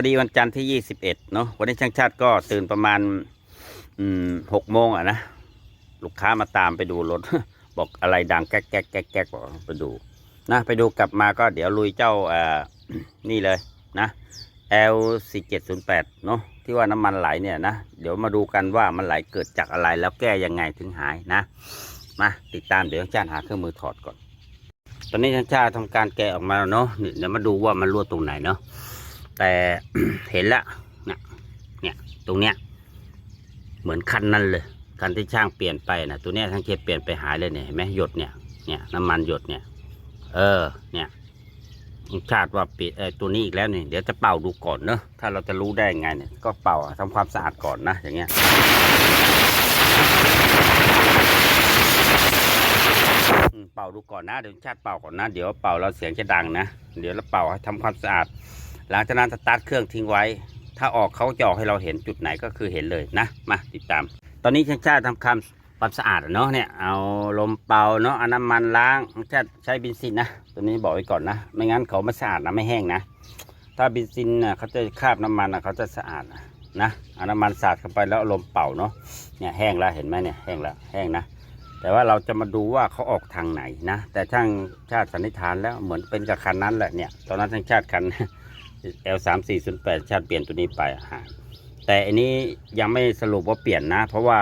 อดีวันจันทร์ที่ยี่สิบเอ็ดเนาะวันนี้ช่างชาติก็ตื่นประมาณอืมหกโมงอะนะลูกค้ามาตามไปดูรถ บอกอะไรดังแก๊กแก๊กแก๊กแก๊กบอกไปดู นะ ไปดูกลับมาก็เดี๋ยวลุยเจ้าอ่อนี่เลยนะ L 4 7 0 8เนาะที่ว่าน้ำมันไหลเนี่ยนะ เดี๋ยวมาดูกันว่ามันไหลเกิดจากอะไรแล้วแก้ยังไงถึงหายนะ มาติดตามเดี๋ยวช่างหาเครื่องมือถอดก่อน ตอนนี้ช่างชาติทำการแกะออกมาแล้วเนาะเดี๋ยวมาดูว่ามันรั่วตรงไหนเนาะ แต่เห็นละเนี่ยเนี่ยตรงเนี้ยเหมือนคันนั้นเลยคันที่ช่างเปลี่ยนไปนะตัวเนี้ยช่างเคเปลี่ยนไปหายเลยเนี่ยเห็นไหมหยดเนี่ยเนี่ยน้ำมันหยดเนี่ย เออ เนี่ยชาติว่าปิดไอ้ตัวนี้อีกแล้วเนี่ยเดี๋ยวจะเป่าดูก่อนเนอะถ้าเราจะรู้ได้ไงเนี่ยก็เป่าทำความสะอาดก่อนนะอย่างเงี้ยเป่าดูก่อนนะเดี๋ยวชาติเป่าก่อนนะ เดี๋ยวเป่าเราเสียงจะดังนะ เดี๋ยวเราเป่าให้ทำความสะอาด หลังจากนั้นสตาร์ทเครื่องทิ้งไว้ ถ้าออกเขาจะออกให้เราเห็นจุดไหนก็คือเห็นเลยนะ มาติดตาม ตอนนี้ช่างชาติทำความความสะอาดเนาะเนี่ย เอาลมเป่าเนาะเอาน้ำมันล้างช่าติใช้เบนซินนะ ตัวนี้บอกไว้ก่อนนะ ไม่งั้นเขาไม่สะอาดนะไม่แห้งนะ ถ้าเบนซินน่ะเขาจะคาบน้ำมันน่ะเขาจะสะอาดนะนะเอาน้ำมันสาดเข้าไปแล้วลมเป่าเนาะ เนี่ยแห้งแล้วเห็นไหมเนี่ยแห้งแล้วแห้งนะแต่ว่าเราจะมาดูว่าเขาออกทางไหนนะ แต่ช่างชาติสันนิษฐานแล้วเหมือนเป็นกับคันนั้นแหละเนี่ย ตอนนั้นช่างชาติคัน L สามสี่ศูนย์แปดชาติเปลี่ยนตัวนี้ไปอะฮะแต่อันนี้ยังไม่สรุปว่าเปลี่ยนนะ เพราะว่า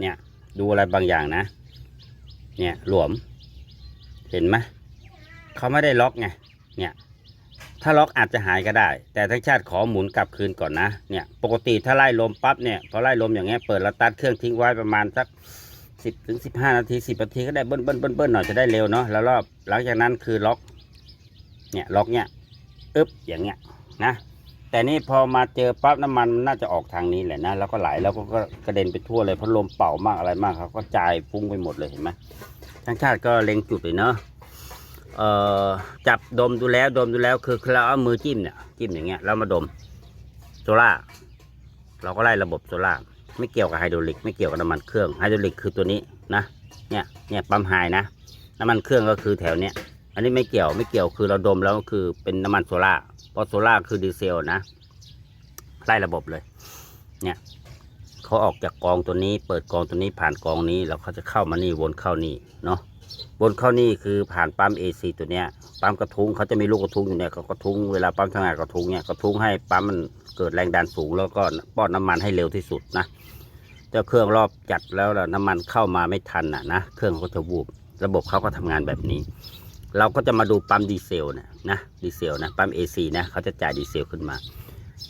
เนี่ยดูอะไรบางอย่างนะ เนี่ยหลวม เห็นไหมเขาไม่ได้ล็อกไงเนี่ยถ้าล็อกอาจจะหายก็ได้ แต่ทั้งชาติขอหมุนกลับคืนก่อนนะเนี่ยปกติถ้าไล่ลมปั๊บเนี่ยพอไล่ลมอย่างเงี้ยเปิดแล้วตัดเครื่องทิ้งไว้ประมาณสักสิบถึงสิบห้านาทีสิบนาทีก็ได้เบิ้ลเบิ้ลเบิ้ลเบิ้ลหน่อยจะได้เร็วเนาะแล้วรอบหลังจากนั้นคือล็อก เนี่ยล็อกเนี่ย อึ๊บอย่างเงี้ยนะ แต่นี่พอมาเจอปั๊บน้ำมันมันน่าจะออกทางนี้แหละนะแล้วก็ไหลแล้วก็กระเด็นไปทั่วเลยเพราะลมเป่ามากอะไรมากเขาก็จ่ายฟุ้งไปหมดเลยเห็นไหมทางชาติก็เล็งจุดเลยเนาะเอ่อจับดมดูแล้วดมดูแล้วคือเราเอามือจิ้มเนี่ยจิ้มอย่างเงี้ยแล้วมาดมโซล่าเราก็ไล่ระบบโซล่าไม่เกี่ยวกับไฮดรอลิกไม่เกี่ยวกับน้ำมันเครื่องไฮดรอลิกคือตัวนี้นะเนี่ยเนี่ยปั๊มไฮนะน้ำมันเครื่องก็คือแถวเนี้ย อันนี้ไม่เกี่ยวไม่เกี่ยวคือเราดมแล้วก็คือเป็นน้ำมันโซล่าเพราะโซล่าคือดีเซลนะไล่ระบบเลย เนี่ยเขาออกจากกองตัวนี้ เปิดกองตัวนี้ผ่านกองนี้แล้วเขาจะเข้ามานี่วนเข้านี่เนาะวนเข้านี่คือผ่านปั๊ม AC ตัวเนี้ยปั๊มกระทุ้งเขาจะมีลูกกระทุ้งอยู่เนี่ยเขากระทุ้งเวลาปั๊มทำงานกระทุ้งเนี่ยกระทุ้งให้ปั๊มมันเกิดแรงดันสูง แล้วก็ป้อนน้ำมันให้เร็วที่สุดนะเจ้าเครื่องรอบจัดแล้วล่ะน้ำมันเข้ามาไม่ทันอะนะเครื่องเขาจะวูบระบบเขาก็ทำงานแบบนี้ เราก็จะมาดูปั๊มดีเซลนะนะดีเซลนะปั๊ม AC นะเขาจะจ่ายดีเซลขึ้นมา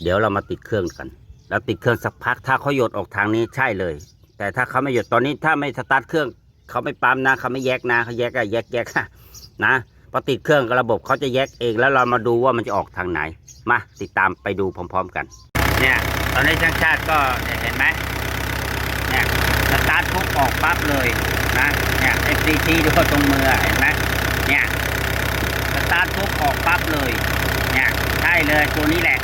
เดี๋ยวเรามาติดเครื่องกันแล้วติดเครื่องสักพักถ้าเขาหยดออกทางนี้ใช่เลย แต่ถ้าเขาไม่หยดตอนนี้ถ้าไม่สตาร์ทเครื่องเขาไม่ปั๊มนะเขาไม่แยกนะเขาแยกอะแยกแยกนะพอติดเครื่องระบบเขาจะแยกเองแล้วเรามาดูว่ามันจะออกทางไหน มาติดตามไปดูพร้อม ๆกัน เนี่ยตอนนี้ช่างชาติก็เนี่ยเห็นไหมเนี่ยสตาร์ทปุ๊บออกปั๊บเลยนะเนี่ย FCT ดูตรงมือเห็นไหม เนี่ยสตาร์ทปุ๊บออกปั๊บเลย เนี่ยใช่เลยตัวนี้แหละ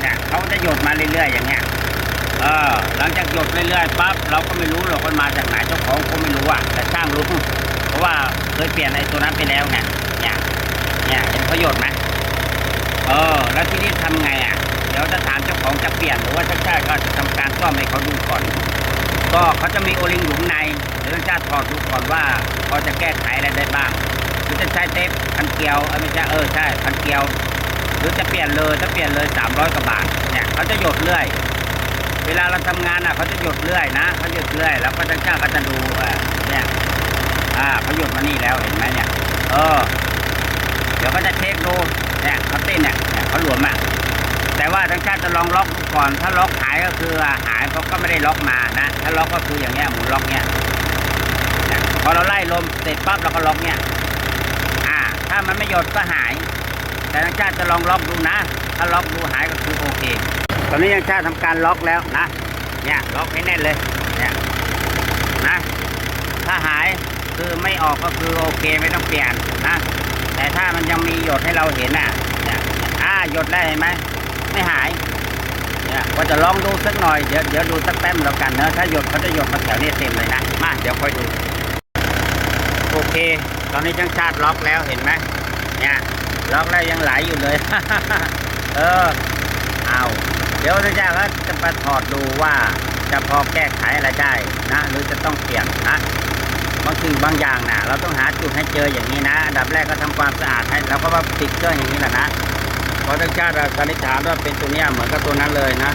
เนี่ยเขาจะหยดมาเรื่อยๆอย่างเงี้ย เออ หลังจากหยดเรื่อยๆปั๊บเราก็ไม่รู้หรอกมันมาจากไหนเจ้าของก็ไม่รู้อะแต่ช่างรู้เพราะว่าเคยเปลี่ยนไอ้ตัวนั้นไปแล้วไงเนี่ยเนี่ยเห็นเขาหยดไหมเออ แล้วที่นี่ทำไงอะ เดี๋ยวจะถามเจ้าของจะเปลี่ยนหรือว่าช่างชาติก็จะทำการซ่อมให้เขาดูก่อนก็เขาจะมีโอลิงอยู่ข้างในเดี๋ยวช่างถอดดูก่อนว่าพอจะแก้ไขอะไรได้บ้าง หรือจะใช้เทปพันเกลียวออไม่ใช่เออใช่พันเกลียว หรือจะเปลี่ยนเลยถ้าเปลี่ยนเลย300กว่าบาทเนี่ยเขาจะหยดเรื่อย เวลาเราทำงานอะเขาจะหยดเรื่อยนะเขาหยดเรื่อยแล้วก็จะเจ้าก็จะดูเออเนี่ยอ่าเขาหยดมานี่แล้วเห็นไหมเนี่ย เออ เดี๋ยวก็จะเช็คดูเนี่ยเขาเต้นเนี่ยเนี่ยเขาหลวมอะแต่ว่าทั้งชาติจะลองล็อกดูก่อน ถ้าล็อกหายก็คือหายเขาก็ไม่ได้ล็อกมานะ ถ้าล็อกก็คืออย่างเงี้ยหมุนล็อกเนี่ยพอเราไล่ลมเสร็จปั๊บเราก็ล็อกเนี่ย ถ้ามันไม่หยดก็หาย แต่ทางชาติจะลองล็อกดูนะ ถ้าล็อกดูหายก็คือโอเค ตอนนี้ทางชาติทำการล็อกแล้วนะ เนี่ยล็อกให้แน่นเลย เนี่ยนะ ถ้าหายคือไม่ออกก็คือโอเคไม่ต้องเปลี่ยนนะ แต่ถ้ามันยังมีหยดให้เราเห็นน่ะเนี่ยอ่าหยดได้เห็นไหมไม่หายเนี่ยก็จะลองดูสักหน่อย เดี๋ยวเดี๋ยวดูสักแป๊บแล้วกันเนอะถ้าหยดเขาจะหยดมาแถวนี้เต็มเลยนะ มาเดี๋ยวค่อยดู โอเค ตอนนี้ช่างชาติล็อกแล้วเห็นไหมเนี่ยล็อกแล้วยังไหลอยู่เลย เออเอาเดี๋ยวทางชาติก็จะมาถอดดูว่าจะพอแก้ไขอะไรได้นะ หรือจะต้องเปลี่ยนนะบางสิ่งบางอย่างนะเราต้องหาจุดให้เจออย่างนี้นะอันดับแรกก็ทำความสะอาดให้เราก็มาติดเครื่องอย่างนี้แหละนะเพราะทางชาติเราสันนิษฐานว่าเป็นตัวเนี้ยเหมือนกับตัวนั้นเลยนะ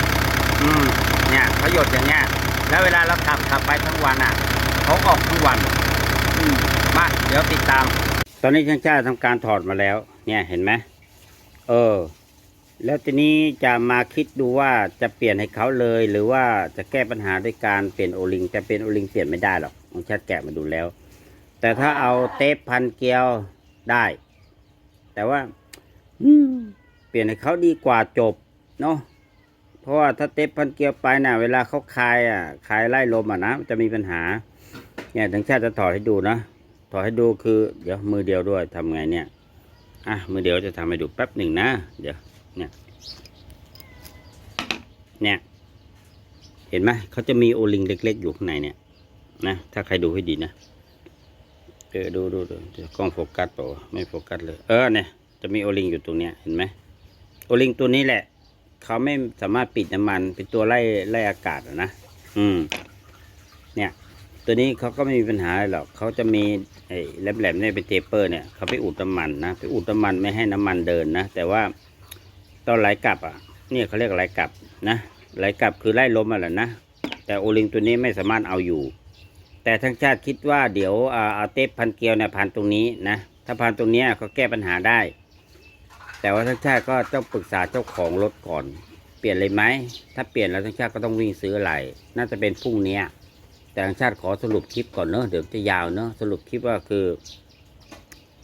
อืม เนี่ยเขาหยดอย่างเงี้ย แล้วเวลาเราขับขับไปทั้งวันอะเขาออกทั้งวัน อืม มาเดี๋ยวติดตาม ตอนนี้ช่างชาทำการถอดมาแล้ว เนี่ยเห็นไหมเออ แล้วทีนี้จะมาคิดดูว่าจะเปลี่ยนให้เขาเลย หรือว่าจะแก้ปัญหาด้วยการเปลี่ยนโอลิงแต่เป็นโอลิงเปลี่ยนไม่ได้หรอกช่างชาติแกะมาดูแล้ว แต่ถ้าเอาเทปพันเกลียวได้ แต่ว่าอืมเปลี่ยนให้เขาดีกว่าจบเนาะเพราะว่าถ้าเทปพันเกลียวไปน่ะ เวลาเขาคลายอะคลายไล่ลมอะนะจะมีปัญหา เนี่ยทางชาติจะถอดให้ดูนะ ถอให้ดูคือ เดี๋ยวมือเดียวด้วยทำไงเนี่ย อะมือเดียวจะทำให้ดูแป๊บหนึ่งนะ เดี๋ยว เนี่ย เนี่ย เห็นไหมเขาจะมีโอลิงเล็ก ๆ อยู่ข้างในเนี่ย นะ ถ้าใครดูให้ดีนะ เออดูดูดูดกล้องโฟกัสเปล่าไม่โฟกัสเลย เออเนี่ย จะมีโอลิงอยู่ตรงเนี้ย เห็นไหมโอลิงตัวนี้แหละ เขาไม่สามารถปิดน้ำมัน เป็นตัวไล่ไล่อากาศนะ อืม เนี่ย ตัวนี้เขาก็ไม่มีปัญหาอะไรหรอกเขาจะมีไอ้แหลมๆเนี่ยเป็นเทปเปอร์เนี่ยเขาไปอุดน้ำมันนะไปอุดน้ำมันไม่ให้น้ำมันเดินนะ แต่ว่าตอนไหลกลับอะเนี่ยเขาเรียกไหลกลับนะไหลกลับคือไล่ลมอะแหละนะแต่โอลิงตัวนี้ไม่สามารถเอาอยู่ แต่ทั้งชาติคิดว่าเดี๋ยวเอาเทปพันเกลียวเนี่ยพันตรงนี้นะถ้าพันตรงนี้ยก็แก้ปัญหาได้ แต่ว่าทั้งชาติก็ต้องปรึกษาเจ้าของรถก่อน เปลี่ยนเลยไหมถ้าเปลี่ยนแล้วทั้งชาติก็ต้องวิ่งซื้ออะไรน่าจะเป็นพรุ่งนี้ ต่ทางชาติขอสรุปคลิปก่อนเนอะเดี๋ยวจะยาวเนอะสรุปคลิปว่าคือ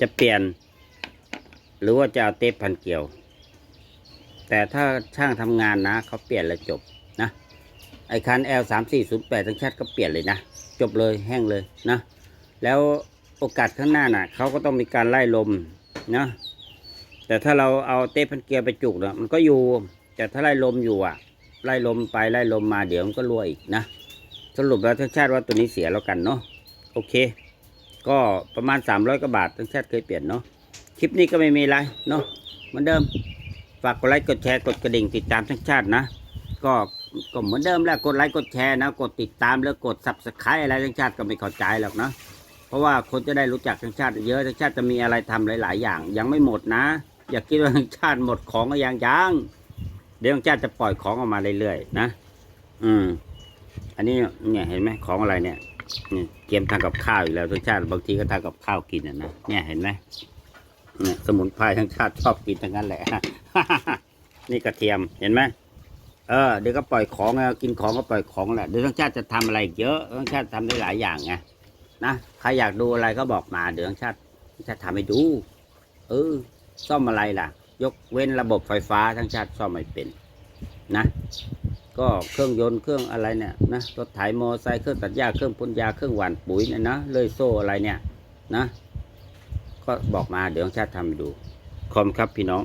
จะเปลี่ยน หรือว่าจะเอาเทปพันเกลียว แต่ถ้าช่างทำงานนะเขาเปลี่ยนแล้วจบนะไอคัน L สามสี่ศูนย์แปดทั้งชาติก็เปลี่ยนเลยนะจบเลยแห้งเลยนะแล้วโอกาสข้างหน้าน่ะเขาก็ต้องมีการไล่ลมนะแต่ถ้าเราเอาเทปพันเกลียวไปจุกเนะมันก็อยู่แต่ถ้าไล่ลมอยู่อะ ไล่ลมไปไล่ลมมาเดี๋ยวมันก็รั่วอีกนะ สรุปแล้วทั้งชาติว่าตัวนี้เสียแล้วกันเนาะโอเค ก็ประมาณ 300กว่าบาททั้งชาติเคยเปลี่ยนเนาะคลิปนี้ก็ไม่มีอะไรเนาะเหมือนเดิมฝากกดไลค์กดแชร์กดกระดิ่งติดตามทั้งชาตินะ ก็ก็เหมือนเดิมแหละกดไลค์กดแชร์นะ กดติดตามแล้วกด subscribe อะไรทั้งชาติก็ไม่เข้าใจหรอกนะเพราะว่าคนจะได้รู้จักทั้งชาติเยอะทั้งชาติจะมีอะไรทำหลาย ๆ อย่าง ยังไม่หมดนะ อย่าคิดว่าทั้งชาติหมดของก็ยังยังเดี๋ยวทั้งชาติจะปล่อยของออกมาเรื่อยๆนะ อืม อันนี้เนี่ยเห็นไหมของอะไรเนี่ยนี่เกมทำกับข้าวอีกแล้วทั้งชาติบางทีก็ทำกับข้าวกินอะนะเนี่ยเห็นไหมเนี่ยสมุนไพรทั้งชาติชอบกินทั้งนั้นแหละ นี่กระเทียมเห็นไหมเออเดี๋ยวก็ปล่อยของกินของก็ปล่อยของแหละเดี๋ยวทั้งชาติจะทำอะไรเยอะทั้งชาติทำได้หลายอย่างไงนะใครอยากดูอะไรก็บอกมาเดี๋ยวทั้งชาติทั้งชาติทำให้ดู เออ ซ่อมอะไรล่ะ ยกเว้นระบบไฟฟ้าทั้งชาติซ่อมไม่เป็น นะ ก็เครื่องยนต์เครื่องอะไรเนี่ยนะรถไถมอไซค์เครื่องตัดหญ้าเครื่องพ่นยาเครื่องหว่านปุ๋ยเนี่ยนะเลยโซ่อะไรเนี่ยนะ ก็บอกมาเดี๋ยวชาติทำให้ดูคอมครับพี่น้อง